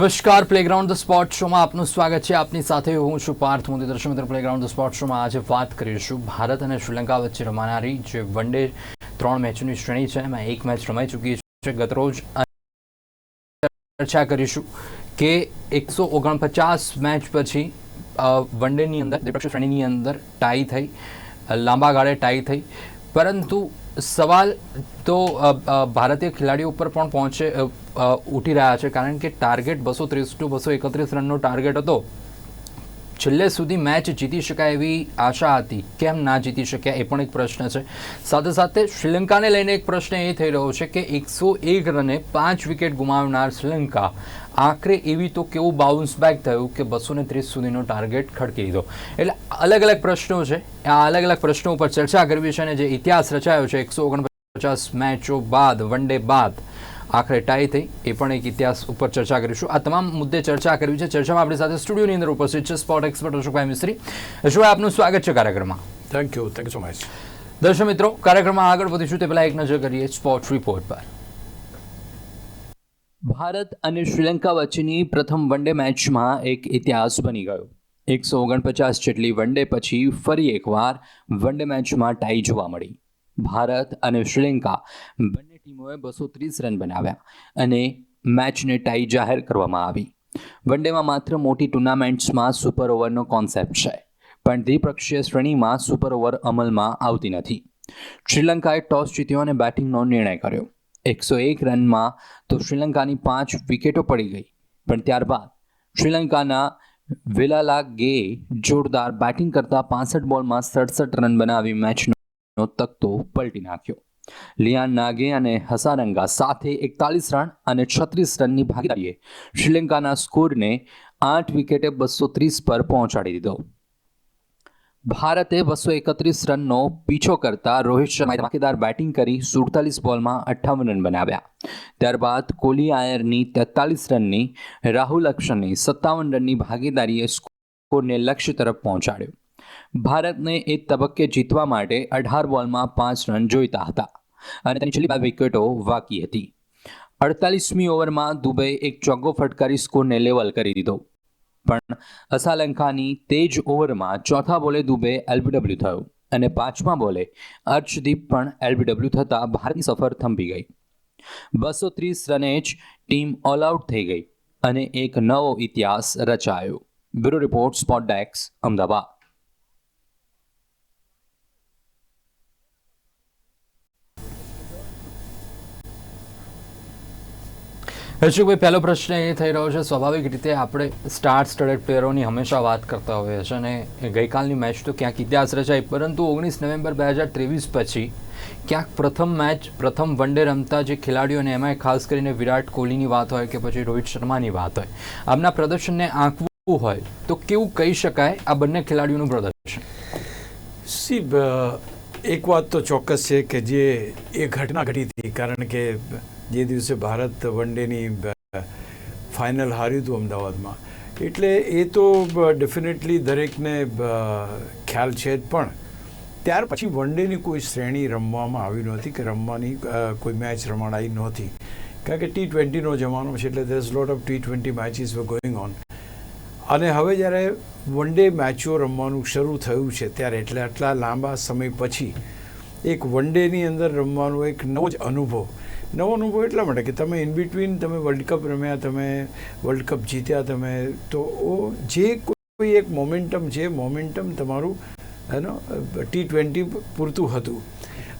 નમસ્કાર playground the sport શોમાં આપનું સ્વાગત છે. આપની સાથે હું છું પાર્થ મોદી દર્શક મિત્રો. પ્લેગ્રાઉન્ડ ધ સ્પોર્ટ શોમાં આજે વાત કરીશું ભારત અને શ્રીલંકા વચ્ચે રમાનારી જે વન ડે ત્રણ મેચની શ્રેણી છે. એમાં એક મેચ રમાઈ ચૂકી છે. ગતરોજ ચર્ચા કરીશું કે એકસો ઓગણપચાસ મેચ પછી વન ડેની અંદર, દ્વિપક્ષીય શ્રેણીની અંદર ટાઈ થઈ, લાંબા ગાળે ટાઈ થઈ. પરંતુ સવાલ તો ભારતીય ખેલાડીઓ ઉપર પણ પહોંચે ઉઠી રહ્યા છે. કારણ કે ટાર્ગેટ બસો ત્રીસ ટુ બસો એકત્રીસ રનનો ટાર્ગેટ હતો. છેલ્લે સુધી મેચ જીતી શકાય એવી આશા હતી. કેમ ના જીતી શક્યા એ પણ એક પ્રશ્ન છે. સાથે સાથે શ્રીલંકાને લઈને એક પ્રશ્ન એ થઈ રહ્યો છે કે એકસો એક રને પાંચ વિકેટ ગુમાવનાર શ્રીલંકા આખરે એવી તો કેવું બાઉન્સ બેક થયું કે બસો ને ત્રીસ સુધીનો ટાર્ગેટ ખડકી દીધો. એટલે અલગ અલગ પ્રશ્નો છે. આ અલગ અલગ પ્રશ્નો ઉપર ચર્ચા કરવી છે અને જે ઇતિહાસ રચાયો છે, એકસો ઓગણપચાસ મેચો બાદ, વન ડે બાદ આખરે ટાઈ થઈ. એ પણ એક ઇતિહાસ ઉપર ચર્ચા કરીશું. આ તમામ મુદ્દે ચર્ચા કરવી છે. ચર્ચામાં આપણી સાથે સ્ટુડિયોની અંદર ઉપસ્થિત છે સ્પોર્ટ એક્સપર્ટ અશોકભાઈ મિસ્ત્રી. અશોકભાઈ આપનું સ્વાગત છે કાર્યક્રમમાં. Thank you thank you so much દર્શક મિત્રો કાર્યક્રમમાં આગળ વધીશું તે પહેલા એક નજર કરીએ સ્પોર્ટ રિપોર્ટ પર. ભારત અને શ્રીલંકા વચ્ચેની પ્રથમ વનડે મેચમાં એક ઇતિહાસ બની ગયો. એકસો ઓગણપચાસ જેટલી વનડે પછી ફરી એકવાર વનડે મેચમાં ટાઈ જોવા મળી. ભારત અને શ્રીલંકા બંને ટીમોએ બસો ત્રીસ રન બનાવ્યા અને મેચને ટાઈ જાહેર કરવામાં આવી. વનડેમાં માત્ર મોટી ટુર્નામેન્ટ્સમાં સુપર ઓવરનો કોન્સેપ્ટ છે, પણ દ્વિપક્ષીય શ્રેણીમાં સુપર ઓવર અમલમાં આવતી નથી. શ્રીલંકાએ ટોસ જીત્યો અને બેટિંગનો નિર્ણય કર્યો. એકસો એક રનમાં તો શ્રીલંકાની પાંચ વિકેટો પડી ગઈ, પણ ત્યારબાદ શ્રીલંકાના વિલાલા ગે જોરદાર બેટિંગ કરતા પાસઠ બોલમાં સડસઠ રન બનાવી મેચનો તકતો પલટી નાખ્યો. લિયાન નાગે અને હસારંગા સાથે એકતાલીસ રન અને છત્રીસ રનની ભાગીદારીએ શ્રીલંકાના સ્કોરને આઠ વિકેટે બસો ત્રીસ પર પહોંચાડી દીધો. ભારતે બસો એકત્રીસ રનનો પીછો કરતા રોહિત શર્માએ ધમાકેદાર બેટિંગ કરી સુડતાલીસ બોલમાં અઠ્ઠાવન રન બનાવ્યા. ત્યારબાદ કોહલી આયરની તેતાલીસ રનની રાહુલ અક્ષરની સત્તાવન રનની ભાગીદારીએ સ્કોરને લક્ષ્ય તરફ પહોંચાડ્યો. ભારતને એ તબક્કે જીતવા માટે અઢાર બોલમાં પાંચ રન જોઈતા હતા. અને તેની છેલ્લી બે વિકેટો વાકી હતી. અડતાલીસમી ઓવરમાં દુબઈ એક ચોગ્ગો ફટકારી સ્કોરને લેવલ કરી દીધો. પણ અસાલંકાની તે જ ઓવરમાં ચોથા બોલે દુબે એલબીડબ્લ્યુ થયો અને પાંચમા બોલે અર્શદીપ પણ એલબીડબ્લ્યુ થતાં ભારતની સફર થંભી ગઈ. બસો ત્રીસ રને જ ટીમ ઓલ આઉટ થઈ ગઈ અને એક નવો ઇતિહાસ રચાયો. બ્યુરો રિપોર્ટ સ્પોટ ડેક્સ અમદાવાદ. હર્ષુભાઈ પહેલો પ્રશ્ન એ થઈ રહ્યો છે, સ્વાભાવિક રીતે આપણે સ્ટાર સ્ટડેડ પ્લેયરોની હંમેશા વાત કરતા હોઈએ છીએ અને ગઈકાલની મેચ તો ક્યાંક ઇતિહાસ રચાઈ, પરંતુ ઓગણીસ નવેમ્બર બે હજાર ત્રેવીસ પછી ક્યાંક પ્રથમ મેચ પ્રથમ વન ડે રમતા જે ખેલાડીઓ અને એમાંય ખાસ કરીને વિરાટ કોહલીની વાત હોય કે પછી રોહિત શર્માની વાત હોય, આમના પ્રદર્શનને આંકવું હોય તો કેવું કહી શકાય આ બંને ખેલાડીઓનું પ્રદર્શન? સી એક વાત તો ચોક્કસ છે કે જે એ ઘટના ઘટી હતી, કારણ કે જે દિવસે ભારત વન ડેની ફાઇનલ હાર્યું હતું અમદાવાદમાં. એટલે એ તો ડેફિનેટલી દરેકને ખ્યાલ છે જ પણ. ત્યાર પછી વન ડેની કોઈ શ્રેણી રમવામાં આવી નહોતી કે રમવાની કોઈ મેચ રમાડાઈ નહોતી. કારણ કે ટી ટ્વેન્ટીનો જમાનો છે એટલે there lot of T twenty matches were going on અને હવે જ્યારે વન ડે મેચો રમવાનું શરૂ થયું છે, ત્યારે એટલે આટલા લાંબા સમય પછી એક વન ડેની અંદર રમવાનો એક નવો જ અનુભવ. નવો અનુભવ એટલા માટે કે તમે ઇન બિટવીન તમે વર્લ્ડ કપ રમ્યા, તમે વર્લ્ડ કપ જીત્યા, તમે તો જે કોઈ એક મોમેન્ટમ છે મોમેન્ટમ તમારું એનો ટી ટ્વેન્ટી પૂરતું હતું.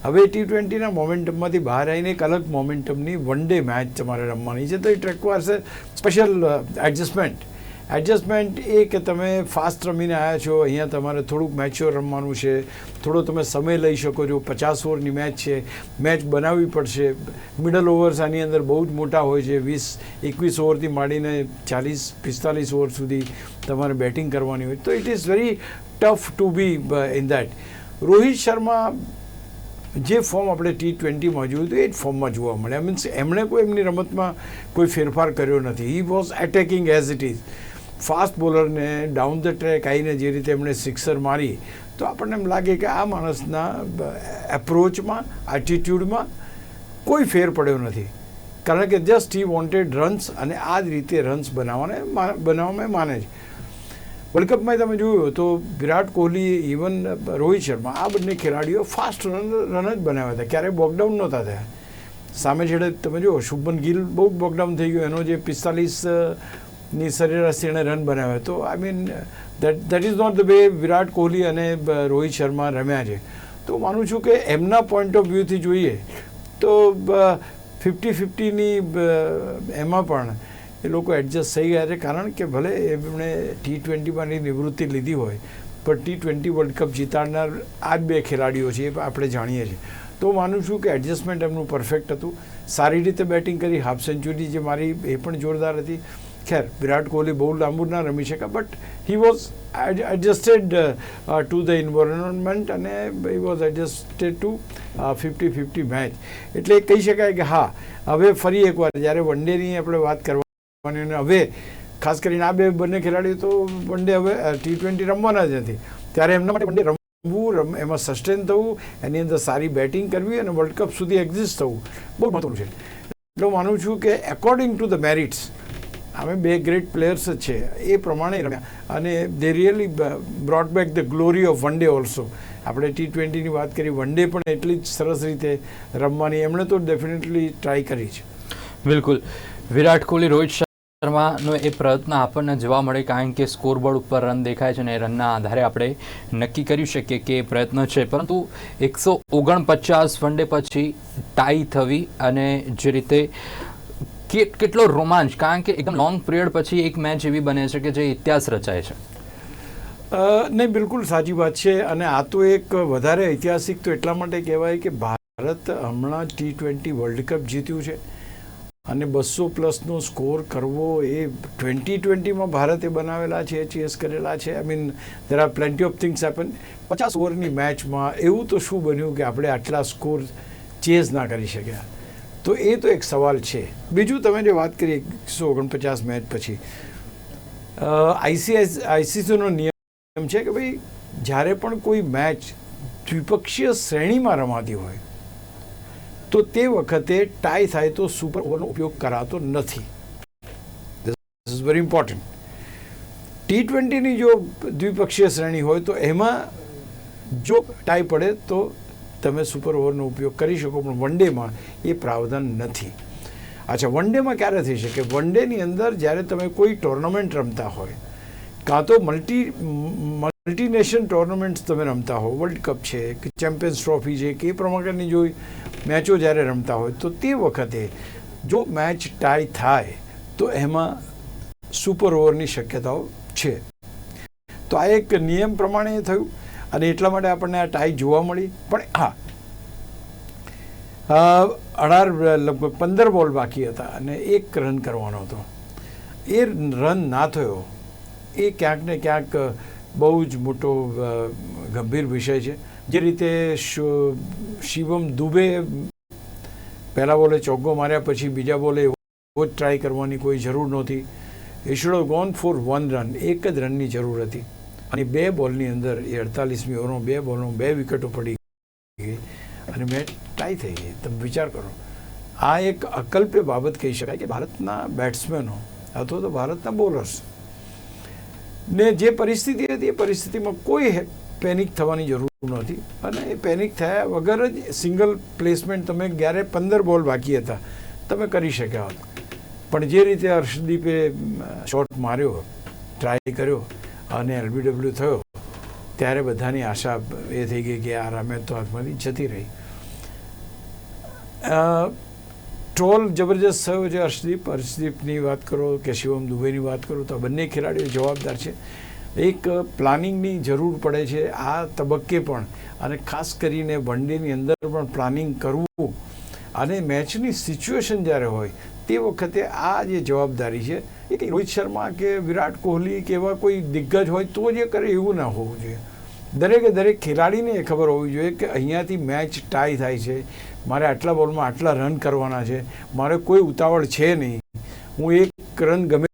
હવે ટી ટ્વેન્ટીના મોમેન્ટમમાંથી બહાર આવીને એક અલગ મોમેન્ટમની વન ડે મેચ તમારે રમવાની છે. તો it requires special adjustment adjustment એ કે તમે ફાસ્ટ રમીને આવ્યા છો, અહીંયા તમારે થોડુંક મેચ્યોર રમવાનું છે, થોડો તમે સમય લઈ શકો છો, પચાસ ઓવરની મેચ છે, મેચ બનાવવી પડશે. મિડલ ઓવર્સ આની અંદર બહુ જ મોટા હોય છે, વીસ, એકવીસ ઓવરથી માંડીને ચાલીસ, પિસ્તાલીસ ઓવર સુધી તમારે બેટિંગ કરવાની હોય. તો it is very tough to be in that Rohit Sharma જે ફોર્મ આપણે ટી ટ્વેન્ટીમાં જોયું હતું, એ જ ફોર્મમાં જોવા મળ્યા. મીન્સ એમણે કોઈ એમની રમતમાં કોઈ ફેરફાર કર્યો નથી. He was attacking as it is fast બોલરને down the track આવીને જે રીતે એમણે સિક્સર મારી, તો આપણને એમ લાગે કે આ માણસના એપ્રોચમાં એટીટ્યૂડમાં કોઈ ફેર પડ્યો નથી. કારણ કે જસ્ટ હી વોન્ટેડ રન્સ અને આ જ રીતે રન્સ બનાવવાને બનાવવામાં માને છે. વર્લ્ડ કપમાં તમે જોયું તો વિરાટ કોહલી ઇવન રોહિત શર્મા, આ બંને ખેલાડીઓ ફાસ્ટ રન રન જ બનાવ્યા હતા. ક્યારેય બોકડાઉન નહોતા થયા. સામે છેડે તમે જુઓ, શુભમન ગિલ બહુ બોકડાઉન થઈ ગયો. એનો જે પિસ્તાલીસ ની સરેરાશ એણે રન બનાવ્યા. તો I mean that that is not the way Virat Kohli અને રોહિત શર્મા રમ્યા છે. તો માનું છું કે એમના પોઈન્ટ ઓફ વ્યૂથી જોઈએ, તો ફિફ્ટી ફિફ્ટીની એમાં પણ એ લોકો એડજસ્ટ થઈ ગયા છે. કારણ કે ભલે એમણે ટી ટ્વેન્ટીમાંની નિવૃત્તિ લીધી હોય, પણ ટી ટ્વેન્ટી વર્લ્ડ કપ જીતાડનાર આ બે ખેલાડીઓ છે, એ આપણે જાણીએ છીએ. તો માનું છું કે એડજસ્ટમેન્ટ એમનું પરફેક્ટ હતું. સારી રીતે બેટિંગ કરી. હાફ સેન્ચુરી જે મારી, એ પણ જોરદાર હતી. ખેર વિરાટ કોહલી બહુ લાંબુ ના રમી શકે but he was adjusted to the environment અને he was adjusted to fifty fifty match એટલે કહી શકાય કે હા, હવે ફરી એકવાર, જ્યારે વન ડેની આપણે વાત કરવાની અને હવે, ખાસ કરીને આ બે બંને ખેલાડીઓ તો વન ડે હવે ટી ટ્વેન્ટી રમવાના જ નથી. ત્યારે એમના માટે વન ડે રમવું, રમ, એમાં સસ્ટેન થવું, એની અંદર સારી બેટિંગ કરવી અને વર્લ્ડ કપ સુધી એક્ઝિસ્ટ થવું. બહુ મહત્વનું છે. એટલે હું માનું છું કે એકોર્ડિંગ ટુ ધ મેરિટ્સ અમે બે ગ્રેટ પ્લેયર્સ છે. એ પ્રમાણે રમ્યા. અને they really brought back the glory of one day also આપણે ટી ટ્વેન્ટીની વાત કરી વન ડે પણ એટલી જ સરસ રીતે રમવાની. એમણે તો ડેફિનેટલી ટ્રાય કરી છે. બિલકુલ. વિરાટ કોહલી, રોહિત શર્માનો એ પ્રયત્ન આપણને જોવા મળે, કારણ કે સ્કોરબોર્ડ ઉપર રન દેખાય છે અને રનના આધારે આપણે નક્કી કરી શકીએ કે એ પ્રયત્ન છે. પરંતુ એકસો ઓગણપચાસ વન ડે પછી ટાઈ થવી અને જે રીતે કેટલો રોમાંચ, કારણ કે એકદમ લોંગ પીરિયડ પછી એક મેચ એવી બને છે કે જે ઇતિહાસ રચાય છે. નહીં, બિલકુલ સાચી વાત છે અને આ તો એક વધારે ઐતિહાસિક તો એટલા માટે કહેવાય કે ભારત હમણાં ટી ટ્વેન્ટી વર્લ્ડ કપ જીત્યું છે અને બસો પ્લસનો સ્કોર કરવો એ ટ્વેન્ટી ટ્વેન્ટીમાં ભારતે બનાવેલા છે ચેસ કરેલા છે. I mean there are plenty of things happen પચાસ ઓવરની મેચમાં એવું તો શું બન્યું કે આપણે આટલા સ્કોર ચેઝ ના કરી શક્યા? તો એ તો એક સવાલ છે. બીજું તમે જે વાત કરી એકસો ઓગણપચાસ મેચ પછી આઈસીઆઈ આઈસીસીનો નિયમ છે કે ભાઈ, જ્યારે પણ કોઈ મેચ દ્વિપક્ષીય શ્રેણીમાં રમાતી હોય, તો તે વખતે ટાઈ થાય તો સુપર ઓવરનો ઉપયોગ કરાતો નથી. This is very important T ટ્વેન્ટીની જો દ્વિપક્ષીય શ્રેણી હોય તો એમાં જો ટાઈ પડે તો તમે સુપર ઓવરનો ઉપયોગ કરી શકો, પણ વન ડેમાં એ પ્રાવધાન નથી. અચ્છા, વન ડેમાં ક્યારે થઈ શકે? વન ડેની અંદર જ્યારે તમે કોઈ ટુર્નામેન્ટ રમતા હોય, કાં તો મલ્ટી મલ્ટીનેશનલ ટુર્નામેન્ટ્સ તમે રમતા હો, વર્લ્ડ કપ છે, કે ચેમ્પિયન્સ ટ્રોફી છે, કે એ પ્રમાણેની જો મેચો જ્યારે રમતા હોય, તો તે વખતે જો મેચ ટાઈ થાય, તો એમાં સુપર ઓવરની શક્યતાઓ છે. તો આ એક નિયમ પ્રમાણે થયું. અને એટલા માટે આપણને આ ટાઈ જોવા મળી. પણ હા. અઢાર, લગભગ પંદર બોલ બાકી હતા અને એક રન કરવાનો હતો. એ રન ના થયો. એ ક્યાંક ને ક્યાંક બહુ જ મોટો ગંભીર વિષય છે. જે રીતે શિવમ દુબે પહેલા બોલે ચોગ્ગો માર્યા, પછી બીજા બોલે એવો જ ટ્રાય કરવાની કોઈ જરૂર નહોતી. Should gone for one run એક જ રનની જરૂર હતી. અને બે બોલની અંદર એ અડતાલીસમી ઓવરમાં બે બોલમાં બે વિકેટો પડી ગઈ અને મેચ ટાઈ થઈ ગઈ. તમે વિચાર કરો, આ એક અકલ્પ્ય બાબત કહી શકાય કે ભારતના બેટ્સમેનો અથવા તો ભારતના બોલર્સ ને જે પરિસ્થિતિ હતી, એ પરિસ્થિતિમાં કોઈ પેનિક થવાની જરૂર નહોતી. અને એ પેનિક થયા વગર જ સિંગલ પ્લેસમેન્ટ તમે જ્યારે પંદર બોલ બાકી હતા, તમે કરી શક્યા હોત. પણ જે રીતે હર્ષદીપે શોટ માર્યો ટ્રાય કર્યો અને એલબીડબ્લ્યુ થયો, ત્યારે બધાની આશા એ થઈ ગઈ કે આ રમેત તો હાથમાંથી જતી રહી. ટ્રોલ જબરજસ્ત થયો છે હર્ષદીપ. હર્ષદીપની વાત કરો કે શિવમ દુબેની વાત કરો તો બંને ખેલાડીઓ જવાબદાર છે. એક પ્લાનિંગની જરૂર પડે છે આ તબક્કે પણ અને ખાસ કરીને વન ડેની અંદર પણ પ્લાનિંગ કરવું અને મેચની સિચ્યુએશન જ્યારે હોય તે વખતે આ જે જવાબદારી છે, એ કંઈ રોહિત શર્મા કે વિરાટ કોહલી કે એવા કોઈ દિગ્ગજ હોય તો જ કરે એવું ના હોવું જોઈએ. દરેકે દરેક ખેલાડીને એ ખબર હોવી જોઈએ કે અહીંયાથી મેચ ટાઈ થાય છે. મારે આટલા બોલમાં આટલા રન કરવાના છે. મારે કોઈ ઉતાવળ છે નહીં. હું એક રન ગમે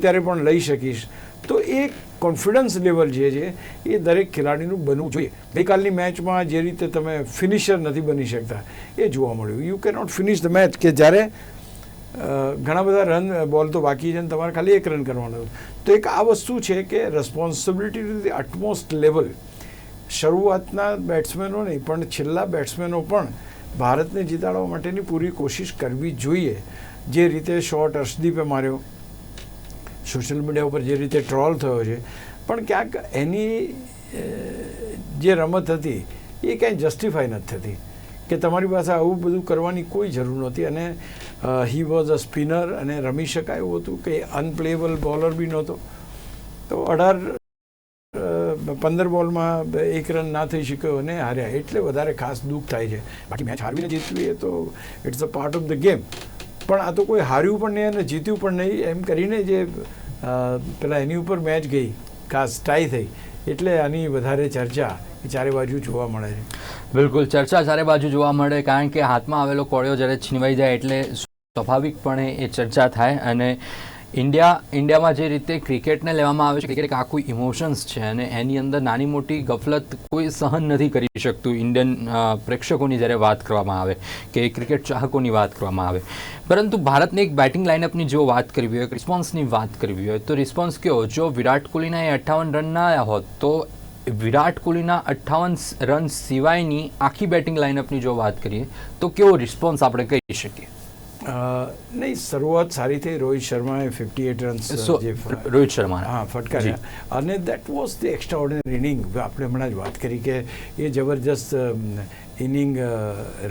ત્યારે પણ લઈ શકીશ. તો એ કોન્ફિડન્સ લેવલ જે છે, એ દરેક ખેલાડીનું બનવું જોઈએ. ગઈકાલની મેચમાં જે રીતે તમે ફિનિશર નથી બની શકતા, એ જોવા મળ્યું. યુ કે નોટ ફિનિશ ધ મેચ કે જ્યારે ઘણા બધા રન બોલ તો બાકી છે ને તમારે ખાલી એક રન કરવાનો તો એક આ વસ્તુ છે કે responsibility to the utmost level શરૂઆતના બેટ્સમેનો નહીં, પણ છેલ્લા બેટ્સમેનો પણ ભારતને જીતાડવા માટેની પૂરી કોશિશ કરવી જોઈએ. જે રીતે શોટ અર્શદીપે માર્યો સોશિયલ મીડિયા ઉપર જે રીતે ટ્રોલ થયો છે. પણ ક્યાંક એની જે રમત હતી, એ કાંઈ જસ્ટિફાઈ નથી થતી. કે તમારી પાસે આવું બધું કરવાની કોઈ જરૂર નહોતી અને હી વોઝ અ સ્પિનર અને રમી શકાય એવું હતું કે અનપ્લેએબલ બોલર બી નહોતો. તો અઢાર પંદર બોલમાં એક રન ના થઈ શક્યો અને હાર્યા. એટલે વધારે ખાસ દુઃખ થાય છે. બાકી મેચ હારવીને જીતવી એ તો it's a part of the game પણ આ તો કોઈ હાર્યું પણ નહીં અને જીત્યું પણ નહીં. એમ કરીને જે પેલા એની ઉપર મેચ ગઈ. ખાસ ટાઈ થઈ. એટલે આની વધારે ચર્ચા. ચારે બાજુ જોવા મળે છે. બિલકુલ, ચર્ચા ચારે બાજુ જોવા મળે, કારણ કે હાથમાં આવેલો કોળિયો જ્યારે છીનવાઈ જાય એટલે સ્વાભાવિકપણે એ ચર્ચા થાય અને ઇન્ડિયા, ઇન્ડિયામાં જે રીતે ક્રિકેટને લેવામાં આવે છે, ક્રિકેટ એક આખું ઇમોશન્સ છે અને એની અંદર નાની મોટી ગફલત કોઈ સહન નથી કરી શકતું ઇન્ડિયન પ્રેક્ષકોની જ્યારે વાત કરવામાં આવે કે ક્રિકેટ ચાહકોની વાત કરવામાં આવે. પરંતુ ભારતની એક બેટિંગ લાઇનઅપની જો વાત કરવી હોય રિસ્પોન્સની વાત કરવી હોય, તો રિસ્પોન્સ કયો? જો વિરાટ કોહલીના એ અઠ્ઠાવન રન ના આવ્યા હોત, તો વિરાટ કોહલીના અઠ્ઠાવન રન સિવાયની આખી બેટિંગ લાઇનઅપની જો વાત કરીએ તો કેવો રિસ્પોન્સ આપણે કહી શકીએ? નહીં શરૂઆત સારી થઈ. રોહિત શર્માએ fifty eight runs Rohit Sharma હા ફટકાર્યા. અને that was the extra inning આપણે હમણાં જ વાત કરી કે એ જબરજસ્ત ઇનિંગ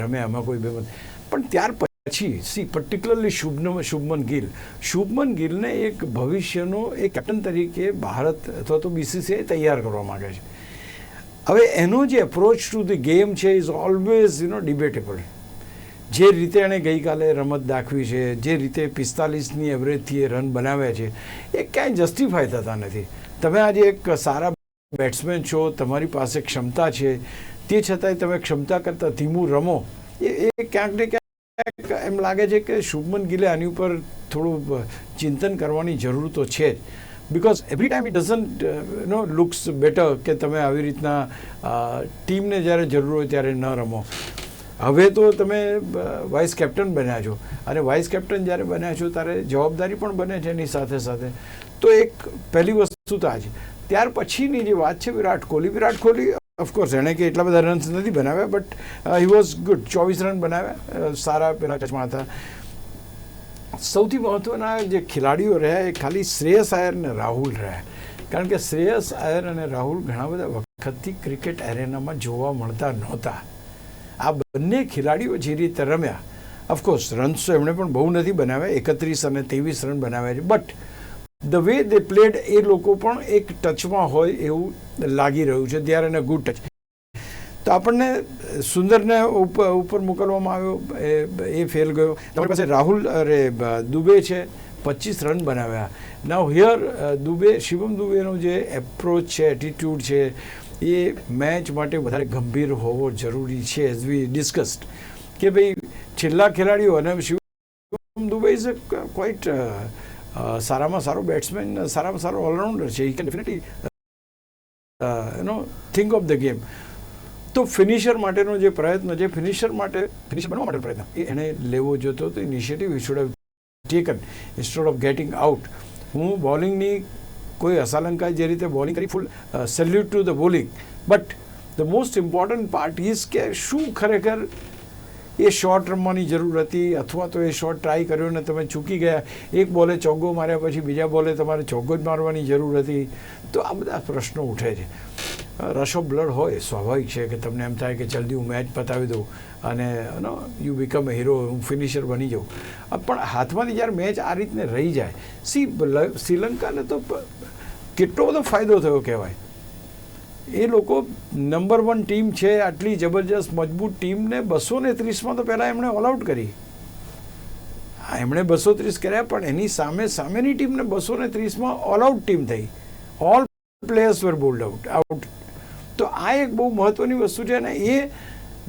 રમ્યા. એમાં કોઈ બે પણ ત્યાર પછી સી પર્ટિક્યુલરલી શુભન, શુભમન ગિલ. શુભમન ગિલને એક ભવિષ્યનો એક કેપ્ટન તરીકે ભારત અથવા તો બીસીસીઆઈ તૈયાર કરવા માંગે છે. હવે એનો જે એપ્રોચ ટુ ધી ગેમ છે is always you know debatable જે રીતે એણે ગઈકાલે રમત દાખવી છે, જે રીતે પિસ્તાલીસની એવરેજથી એ રન બનાવ્યા છે, એ ક્યાંય જસ્ટિફાય થતા નથી. તમે આજે એક સારા બેટ્સમેન છો, તમારી પાસે ક્ષમતા છે, તે છતાંય તમે ક્ષમતા કરતાં ધીમું રમો એ ક્યાંક ને ક્યાંક એમ લાગે છે કે શુભમન ગિલે આની ઉપર થોડું ચિંતન કરવાની જરૂર તો છે જ. Because every time it doesn't no looks better કે તમે આવી રીતના ટીમને જ્યારે જરૂર હોય ત્યારે ન રમો. હવે તો તમે વાઇસ કેપ્ટન બન્યા છો. અને વાઇસ કેપ્ટન જ્યારે બન્યા છો ત્યારે જવાબદારી પણ બને છે એની સાથે સાથે. તો એક પહેલી વસ્તુ તો આ છે. ત્યાર પછીની જે વાત છે વિરાટ કોહલી વિરાટ કોહલી ઓફકોર્સ એણે કે એટલા બધા રન્સ નથી બનાવ્યા બટ હી વોઝ ગુડ ચોવીસ રન બનાવ્યા સારા પેલા ટચમાં હતા. સૌથી મહત્ત્વના જે ખેલાડીઓ રહ્યા, એ ખાલી શ્રેયસ આયર અને રાહુલ રહ્યા. કારણ કે શ્રેયસ આયર અને રાહુલ ઘણા બધા વખતથી ક્રિકેટ એરેનામાં જોવા મળતા નહોતા. આ બંને ખેલાડીઓ જે રીતે રમ્યા ઓફકોર્સ રન્સ તો એમણે પણ બહુ નથી બનાવ્યા, એકત્રીસ અને ત્રેવીસ રન બનાવ્યા છે. But the way they played એ લોકો પણ એક ટચમાં હોય એવું લાગી રહ્યું છે they are in a good touch તો આપણને સુંદરને ઉપર ઉપર મોકલવામાં આવ્યો, એ એ ફેલ ગયો. તમારી પાસે રાહુલ, અરે દુબે છે પચીસ રન બનાવ્યા. નાવ હિયર દુબે, શિવમ દુબેનો જે એપ્રોચ છે એટીટ્યૂડ છે, એ મેચ માટે વધારે ગંભીર હોવો જરૂરી છે એઝ વી ડિસ્કસ્ડ કે ભાઈ, છેલ્લા ખેલાડીઓ અને શિવમ દુબે ઇઝ ક્વાઇટ સારામાં સારો બેટ્સમેન સારામાં સારો ઓલરાઉન્ડર છે. He can definitely you know think of the game. તો ફિનિશર માટેનો જે પ્રયત્ન છે, ફિનિશર માટે, ફિનિશર બનવા માટે પ્રયત્ન. એ એણે લેવો જોતો તો initiative should have taken instead of getting out હું બોલિંગની કોઈ અસાલંકા જે રીતે બોલિંગ કરી full salute to the bowling but the most important part is કે શું ખરેખર એ શોટ રમવાની જરૂર હતી અથવા તો એ શોટ ટ્રાય કર્યો ને તમે ચૂકી ગયા. એક બોલે ચોગ્ગો માર્યા પછી બીજા બોલે તમારે ચોગ્ગો જ મારવાની જરૂર હતી. તો આ બધા પ્રશ્નો ઉઠે છે. રશ બ્લડ હોય, સ્વાભાવિક છે કે તમને એમ થાય કે જલ્દી હું મેચ પતાવી દઉં અને no you become a hero હું ફિનિશર બની જાઉં. પણ હાથમાંથી જ્યારે મેચ આ રીતને રહી જાય, સી શ્રીલંકાને તો કેટલો બધો ફાયદો થયો કહેવાય. એ લોકો નંબર વન ટીમ છે, આટલી જબરજસ્ત મજબૂત ટીમને બસો ને ત્રીસમાં તો પહેલાં એમણે ઓલ આઉટ કરી. હા, એમણે બસો ત્રીસ કર્યા, પણ એની સામે સામેની ટીમને બસો ને ત્રીસમાં ઓલ આઉટ ટીમ થઈ. All players were bowled out out તો આ એક બહુ મહત્વની વસ્તુ છે અને એ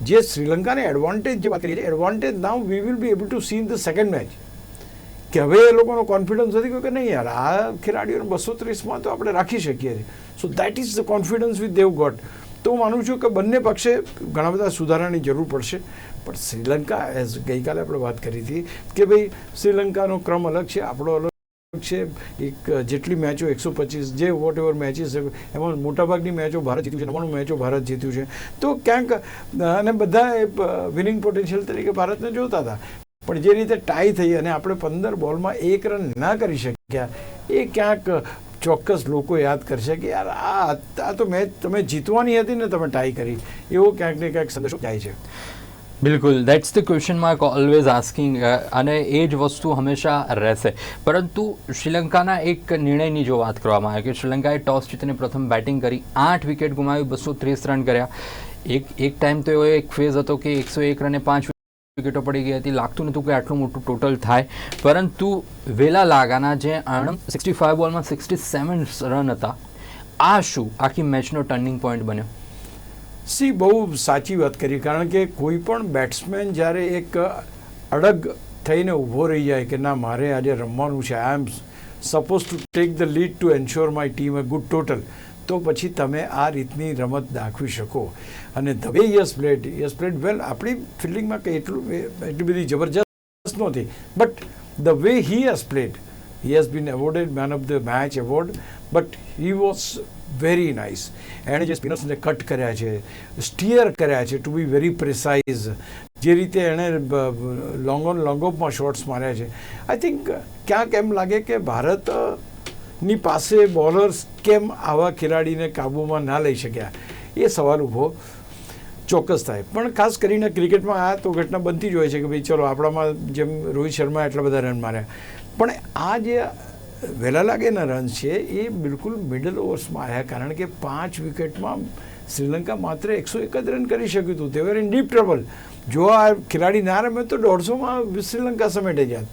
જે શ્રીલંકાને એડવાન્ટેજ જે વાત કરીએ છે advantage now we will be able to see in the second match કે હવે એ લોકોનો કોન્ફિડન્સ હતી કે નહીં યાર, આ ખેલાડીઓને બસો ત્રીસમાં તો આપણે રાખી શકીએ છીએ. So that is the confidence with they've got તો હું માનું છું કે બંને પક્ષે ઘણા બધા સુધારાની જરૂર પડશે. પણ શ્રીલંકા એઝ ગઈકાલે આપણે વાત કરી હતી, કે ભાઈ શ્રીલંકાનો ક્રમ અલગ છે, આપણો અલગ છે. એક જેટલી મેચો એકસો પચીસ જે વોટ એવર મેચીસ એમાં મોટાભાગની મેચો ભારત જીત્યું છે નવ્વાણું મેચો ભારત જીત્યું છે. તો ક્યાંક, અને બધા વિનિંગ પોટેન્શિયલ તરીકે ભારતને જોતા હતા. પણ જે રીતે ટાઈ થઈ અને આપણે પંદર બોલમાં એક રન ના કરી શક્યા, એ ક્યાંક ચોક્કસ લોકો યાદ કરશે કે યાર, આ આ તો મેચ તમે જીતવાની હતી ને તમે ટાઈ કરી. એવો ક્યાંક ને ક્યાંક સંદેશો જાય છે. બિલકુલ. That's the question mark always asking અને એ જ વસ્તુ હંમેશા રહેશે. પરંતુ શ્રીલંકાના એક નિર્ણયની જો વાત કરવામાં આવે, કે શ્રીલંકાએ ટોસ જીતીને પ્રથમ બેટિંગ કરી, આઠ વિકેટ ગુમાવી, બસો ત્રીસ રન કર્યા. એક એક ટાઈમ તો એવો એક ફેઝ હતો કે એકસો એક રને પાંચ વિકેટો પડી ગઈ હતી. લાગતું નહોતું કે આટલું મોટું ટોટલ થાય. પરંતુ વેલા લાગાના જે આણંદ સિક્સટી ફાઇવ બોલમાં સિક્સટી સેવન રન હતા. આ શું? આખી મેચનો ટર્નિંગ પોઈન્ટ બન્યો. સી, બહુ સાચી વાત કરી. કારણ કે કોઈ પણ બેટ્સમેન જ્યારે એક અડગ થઈને ઊભો રહી જાય કે ના, મારે આજે રમવાનું છે. I am suppose to take the lead to ensure my team a good total તો પછી તમે આ રીતની રમત દાખવી શકો. અને the way he's played he's played well, આપણી ફિલ્ડિંગમાં કંઈ એટલું એટલી બધી જબરજસ્ત નહોતી. But the way he has played he has been awarded man of the match award, but he was very nice. એણે જે સ્પિનર્સને કટ કર્યા છે, સ્ટીયર કર્યા છે, ટુ બી વેરી પ્રિસાઇઝ, જે રીતે એણે લોંગ ઓન, લોંગ ઓફમાં શોટ્સ માર્યા છે. આઈ થિંક ક્યાંક એમ લાગે કે ભારત ની પાસે બોલર્સ કેમ આવા ખેલાડીને કાબૂમાં ના લઈ શક્યા? એ સવાલ ઊભો ચોક્કસ થાય. પણ ખાસ કરીને ક્રિકેટમાં આ તો ઘટના બનતી જ હોય છે કે ભાઈ ચલો આપણામાં જેમ રોહિત શર્મા એટલા બધા રન માર્યા. પણ આ જે વહેલા લાગેના રન છે, એ બિલકુલ મિડલ ઓવર્સમાં આવ્યા. કારણ કે પાંચ વિકેટમાં શ્રીલંકા માત્ર એકસો એક જ રન કરી શક્યું હતું. તે ઇન ડીપ ટ્રબલ જો આ ખેલાડી ના રમે તો દોઢસોમાં શ્રીલંકા સમેટે જાત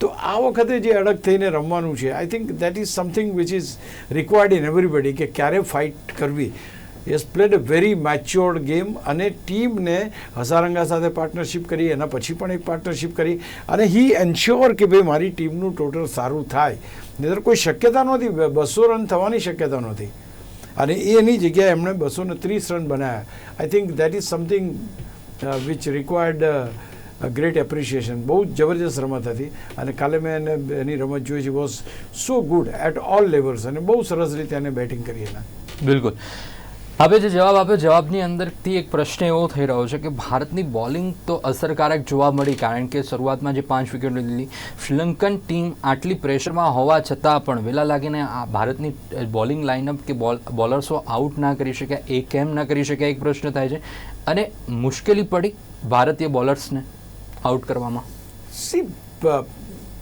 તો આ વખતે જે અડગ થઈને રમવાનું છે I think that is something which is required in everybody કે ક્યારે ફાઇટ કરવી. Yes played a very matured game અને ટીમને હસારંગા સાથે પાર્ટનરશિપ કરી, એના પછી પણ એક પાર્ટનરશિપ કરી અને હી એન્શ્યોર કે ભાઈ મારી ટીમનું ટોટલ સારું થાય. નહીતર કોઈ શક્યતા નહોતી બસો રન થવાની શક્યતા નહોતી. અને એની જગ્યાએ એમણે બસો ત્રીસ રન બનાવ્યા I think that is something which required great appreciation બહુ જબરજસ્ત રમત હતી અને કાલે મેં એને એની રમત જોઈ છે was so good at all levels અને બહુ સરસ રીતે એને બેટિંગ કરી એના બિલકુલ હવે જે જવાબ આપ્યો જવાબની અંદરથી એક પ્રશ્ન એવો થઈ રહ્યો છે કે ભારતની બોલિંગ તો અસરકારક જોવા મળી કારણ કે શરૂઆતમાં જે પાંચ વિકેટો લીધી શ્રીલંકન ટીમ આટલી પ્રેશરમાં હોવા છતાં પણ વેલા લાગીને આ ભારતની બોલિંગ લાઇનઅપ કે બોલ બોલર્સો આઉટ ના કરી શક્યા એ કેમ ના કરી શક્યા એક પ્રશ્ન થાય છે અને મુશ્કેલી પડી ભારતીય બોલર્સને આઉટ કરવામાં? સી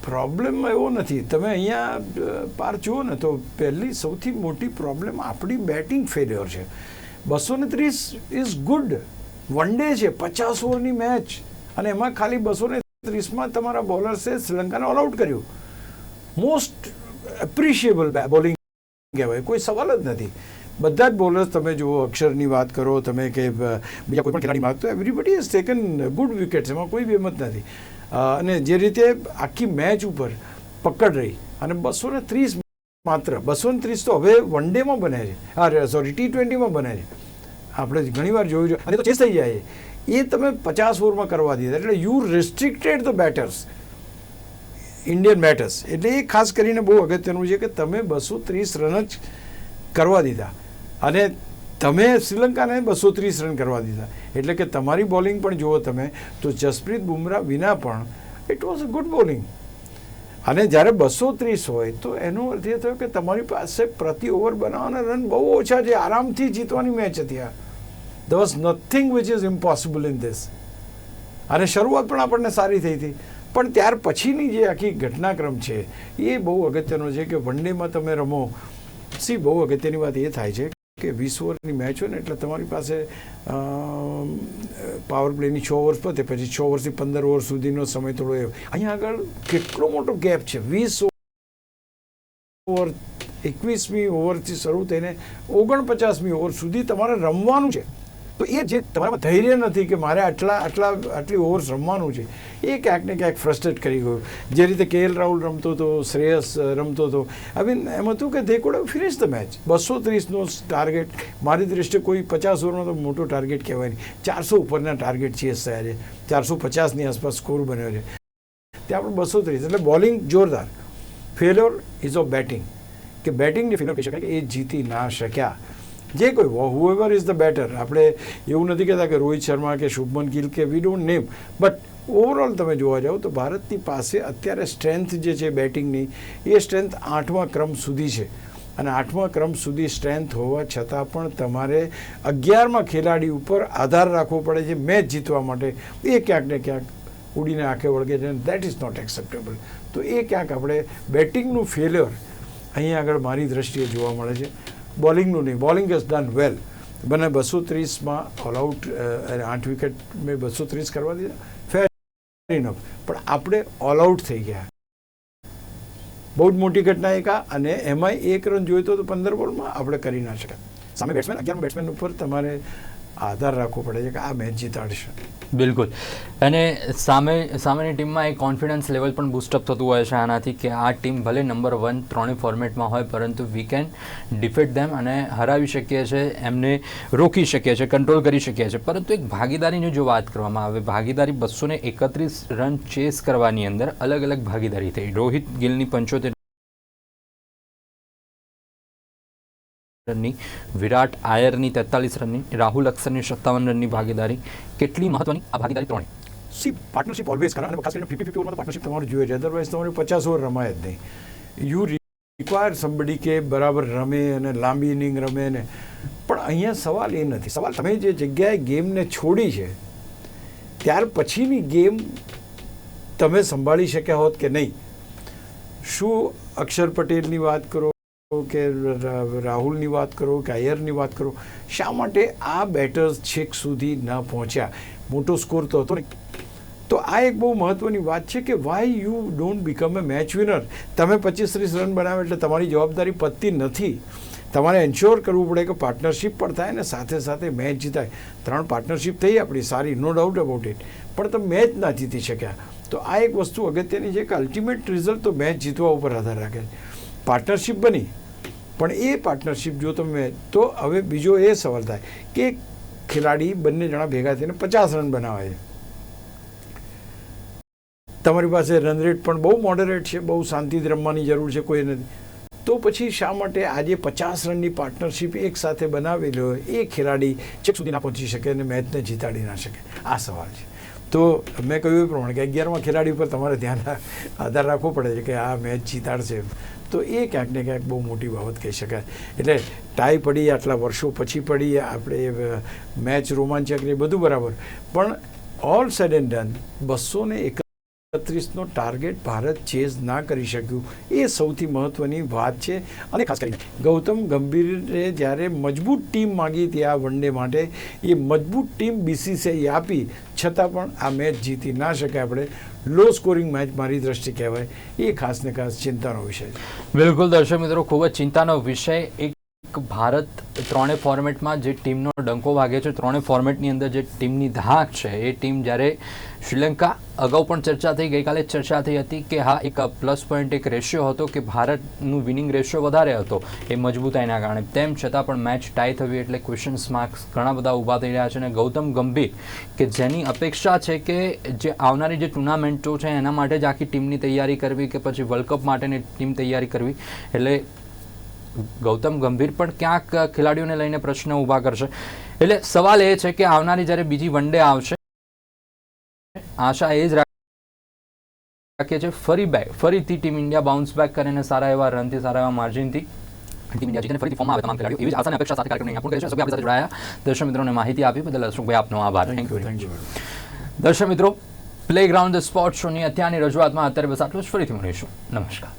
પ્રોબ્લેમ એવો નથી. તમે અહીંયા પાર જુઓ ને તો પહેલી સૌથી મોટી પ્રોબ્લેમ આપણી બેટિંગ ફેલ્યોર છે. બસો ને ત્રીસ ઇઝ ગુડ વન ડે છે, પચાસ ઓવરની મેચ. અને એમાં ખાલી બસો ને ત્રીસમાં તમારા બોલર્સે શ્રીલંકાને ઓલ આઉટ કર્યું. મોસ્ટ એપ્રિશિએબલ બોલિંગ કહેવાય. કોઈ સવાલ જ નથી. બધા જ બોલર્સ તમે જુઓ, અક્ષરની વાત કરો, તમે કે બીજા કોઈ પણ ખેલાડી માગતો everybody is taken good wickets એમાં કોઈ બી હિંમત નથી અને જે રીતે આખી મેચ ઉપર પકડ રહી, અને બસો ને ત્રીસ માત્ર, બસો ને ત્રીસ તો હવે વન ડેમાં બને છે. હા સોરી ટી ટ્વેન્ટીમાં બને છે. આપણે ઘણીવાર જોયું છે, અને તો ચેસ થઈ જાય એ તમે પચાસ ઓવરમાં કરવા દીધા, એટલે you restricted the batters Indian batters એટલે એ ખાસ કરીને બહુ અગત્યનું છે કે તમે બસો ત્રીસ રન જ કરવા દીધા. અને તમે શ્રીલંકાને બસો ત્રીસ રન કરવા દીધા. એટલે કે તમારી બોલિંગ પણ જુઓ તમે, તો જસપ્રીત બુમરાહ વિના પણ it was a good bowling અને જ્યારે બસો ત્રીસ હોય, તો એનો અર્થ એ થયો કે તમારી પાસે પ્રતિ ઓવર બનાવવાના રન બહુ ઓછા છે. આરામથી જીતવાની મેચ હતી આ. The was nothing which is impossible in this અને શરૂઆત પણ આપણને સારી થઈ હતી. પણ ત્યાર પછીની જે આખી ઘટનાક્રમ છે, એ બહુ અગત્યનો છે કે વન ડેમાં તમે રમો. સી બહુ અગત્યની વાત એ થાય છે કે વીસ ઓવરની મેચ હોય ને, એટલે તમારી પાસે પાવર પ્લેની છ ઓવર્સ પતે, પછી છ ઓવરથી પંદર ઓવર સુધીનો સમય થોડો એવો. અહીંયા આગળ કેટલો મોટો ગેપ છે? વીસ ઓવર, એકવીસમી ઓવરથી શરૂ થઈને ઓગણપચાસમી ઓવર સુધી તમારે રમવાનું છે. તો એ જે તમારામાં ધૈર્ય નથી કે મારે આટલા આટલા, આટલી ઓવર્સ રમવાનું છે, એ ક્યાંક ને ક્યાંક ફ્રસ્ટ્રેટ કરી ગયું. જે રીતે કે એલ રાહુલ રમતો હતો, શ્રેયસ રમતો હતો. આઈ મીન એમ હતું કે they could finish the match બસો ત્રીસનો ટાર્ગેટ મારી દૃષ્ટિએ કોઈ પચાસ ઓવરનો તો મોટો ટાર્ગેટ કહેવાય નહીં. ચારસો ઉપરના ટાર્ગેટ છે થયા છે ચારસો પચાસની આસપાસ સ્કોર બન્યો છે. ત્યાં પણ બસો ત્રીસ. એટલે બોલિંગ જોરદાર. ફેલોર ઇઝ ઓફ બેટિંગ કે બેટિંગની ફેલોર કહી શકાય કે એ જીતી ના શક્યા. જે કોઈ હુએવર ઇઝ ધ બેટર આપણે એવું નથી કહેતા કે રોહિત શર્મા કે શુભમન ગિલ કે we don't name but overall તમે જોવા જાઓ તો ભારતની પાસે અત્યારે સ્ટ્રેન્થ જે છે બેટિંગની એ સ્ટ્રેન્થ આઠમા ક્રમ સુધી છે. અને આઠમા ક્રમ સુધી સ્ટ્રેન્થ હોવા છતાં પણ તમારે અગિયારમાં ખેલાડી ઉપર આધાર રાખવો પડે છે મેચ જીતવા માટે. એ ક્યાંક ને ક્યાંક ઉડીને આંખે વળગે છે દેટ ઇઝ નોટ એક્સેપ્ટેબલ તો એ ક્યાંક આપણે બેટિંગનું ફેલ્યોર અહીંયા આગળ મારી દ્રષ્ટિએ જોવા મળે છે. બોલિંગનું નહીં. બોલિંગ ઇઝ ડન વેલ મને બસો ત્રીસમાં ઓલ આઉટ આઠ વિકેટ મેં બસો ત્રીસ કરવા દીધા. ફેર ઇનફ પણ આપણે ઓલ આઉટ થઈ ગયા. બહુ જ મોટી ઘટના એક આ અને એમાંય એક રન જોઈતો તો પંદર બોલમાં આપણે કરી ના શક્યા. સામે બેટ્સમેન અગિયાર બેટ્સમેન ઉપર તમારે આધાર રાખવો પડે છે કે આ મેચ જીતાડશે. બિલકુલ. અને સામે, સામેની ટીમમાં એક કોન્ફિડન્સ લેવલ પણ બૂસ્ટઅપ થતું હોય છે આનાથી કે આ ટીમ ભલે નંબર વન ત્રણેય ફોર્મેટમાં હોય, પરંતુ વી કેન ડિફેટ ધેમ અને હરાવી શકીએ છીએ એમને રોકી શકીએ છીએ કંટ્રોલ કરી શકીએ છીએ પરંતુ એક ભાગીદારીની જો વાત કરવામાં આવે, ભાગીદારી બસો એકત્રીસ રન ચેસ કરવાની અંદર અલગ અલગ ભાગીદારી થઈ. રોહિત ગિલની પંચોતેર રનની, વિરાટ આયરની તેતાલીસ રનની, રાહુલ અક્ષરની સત્તાવન રનની ભાગીદારી. કેટલી મહત્વની આ ભાગીદારી ત્રણે સી પાર્ટનરશિપ ઓલવેઝ કરા ખાસ કરીને ફિફ્ટી ફિફ્ટી પાર્ટનરશિપ તમારું જોઈએ છે. અદરવાઇઝ તમારે પચાસ ઓવર રમાય જ નહીં. યુ રિક્વાયર સમબડી કે બરાબર રમે અને લાંબી ઇનિંગ રમે ને. પણ અહીંયા સવાલ એ નથી. સવાલ તમે જે જગ્યાએ ગેમને છોડી છે, ત્યાર પછીની ગેમ તમે સંભાળી શક્યા હોત કે નહીં? શું અક્ષર પટેલની વાત કરો? કે રાહુલની વાત કરો કે અયરની વાત કરો, શા માટે આ બેટર્સ છેક સુધી ન પહોંચ્યા? મોટો સ્કોર તો હતો તો આ એક બહુ મહત્વની વાત છે કે why you don't become a match winner તમે પચીસ ત્રીસ રન બનાવે એટલે તમારી જવાબદારી પતતી નથી. તમારે એન્શ્યોર કરવું પડે કે પાર્ટનરશિપ પણ થાય ને સાથે સાથે મેચ જીતાય. ત્રણ પાર્ટનરશિપ થઈ આપણી, સારી નો ડાઉટ અબાઉટ ઇટ પણ તમે મેચ ના જીતી શક્યા. તો આ એક વસ્તુ અગત્યની છે કે અલ્ટિમેટ રિઝલ્ટ તો મેચ જીતવા ઉપર આધાર રાખે છે. પાર્ટનરશિપ બની. પણ એ પાર્ટનરશિપ જો તમે, તો હવે બીજો એ સવાલ થાય કે ખેલાડી બંને જણા ભેગા થઈને પચાસ રન બનાવે છે. તમારી પાસે રન રેટ પણ બહુ મોડરેટ છે, બહુ શાંતિથી રમવાની જરૂર છે, કોઈ નથી. તો પછી શા માટે આજે પચાસ રનની પાર્ટનરશિપ એક સાથે બનાવેલી હોય એ ખેલાડી છેક સુધી ના પહોંચી શકે અને મેચને જીતાડી ના શકે? આ સવાલ છે. તો મેં કહ્યું એ પ્રમાણે કે અગિયારમાં ખેલાડી ઉપર તમારે ધ્યાન આધાર રાખવો પડે છે કે આ મેચ જીતાડશે. તો એ ક્યાંક ને ક્યાંક બહુ મોટી બાબત કહી શકાય. એટલે ટાઈ પડી આટલા વર્ષો પછી પડી આપણે મેચ રોમાંચક ને બધું બરાબર. પણ ઓલ સેડ ડન બસો ને એકત્રીસનો ટાર્ગેટ ભારત ચેઝ ના કરી શક્યું. એ સૌથી મહત્વની વાત છે. અને ખાસ કરીને ગૌતમ ગંભીરે જ્યારે મજબૂત ટીમ માંગી હતી આ વન ડે માટે, એ મજબૂત ટીમ બીસીસીઆઈ આપી, છતાં પણ આ મેચ જીતી ના શકે આપણે લો સ્કોરિંગ મેચ મારી દ્રષ્ટિ કહેવાય. એ ખાસ ને ખાસ ચિંતાનો વિષય છે. બિલકુલ દર્શક મિત્રો, ખૂબ જ ચિંતાનો વિષય. એક ભારત ત્રણે ફોર્મેટમાં જે ટીમનો ડંકો વાગે છે, ત્રણે ફોર્મેટની અંદર જે ટીમની ધાક છે, એ ટીમ જ્યારે શ્રીલંકા અગાઉ પણ ચર્ચા થઈ, ગઈકાલે ચર્ચા થઈ હતી કે હા, એક પ્લસ પોઈન્ટ એક રેશિયો હતો કે ભારતનું વિનિંગ રેશિયો વધારે હતો એ મજબૂતાઈના કારણે. તેમ છતાં પણ મેચ ટાઈ થવી એટલે ક્વેશ્ચન્સ માર્ક્સ ઘણા બધા ઊભા થઈ રહ્યા છે અને ગૌતમ ગંભીર કે જેની અપેક્ષા છે કે જે આવનારી જે ટુર્નામેન્ટો છે, એના માટે જ આખી ટીમની તૈયારી કરવી કે પછી વર્લ્ડ કપ માટેની ટીમ તૈયારી કરવી. એટલે ગૌતમ ગંભીર પણ ક્યાંક ખેલાડીઓને લઈને પ્રશ્ન ઊભા કરશે. એટલે સવાલ એ છે કે આવનારી જ્યારે બીજી વન ડે આવશે, આશા એ જ રાખીએ છે ફરી બેક ફરીથી ટીમ ઇન્ડિયા બાઉન્સ બેક કરીને સારા એવા રનથી સારા એવા માર્જિનથી ટીમ દર્શક મિત્રોને માહિતી આપી, બદલ અશોકભાઈ આપનો આભાર. થેન્ક યુ થેન્ક યુ દર્શક મિત્રો પ્લે ગ્રાઉન્ડ સ્પોર્ટ અત્યારની રજૂઆતમાં અત્યારે બસ આટલું જ. ફરીથી મળીશું. નમસ્કાર.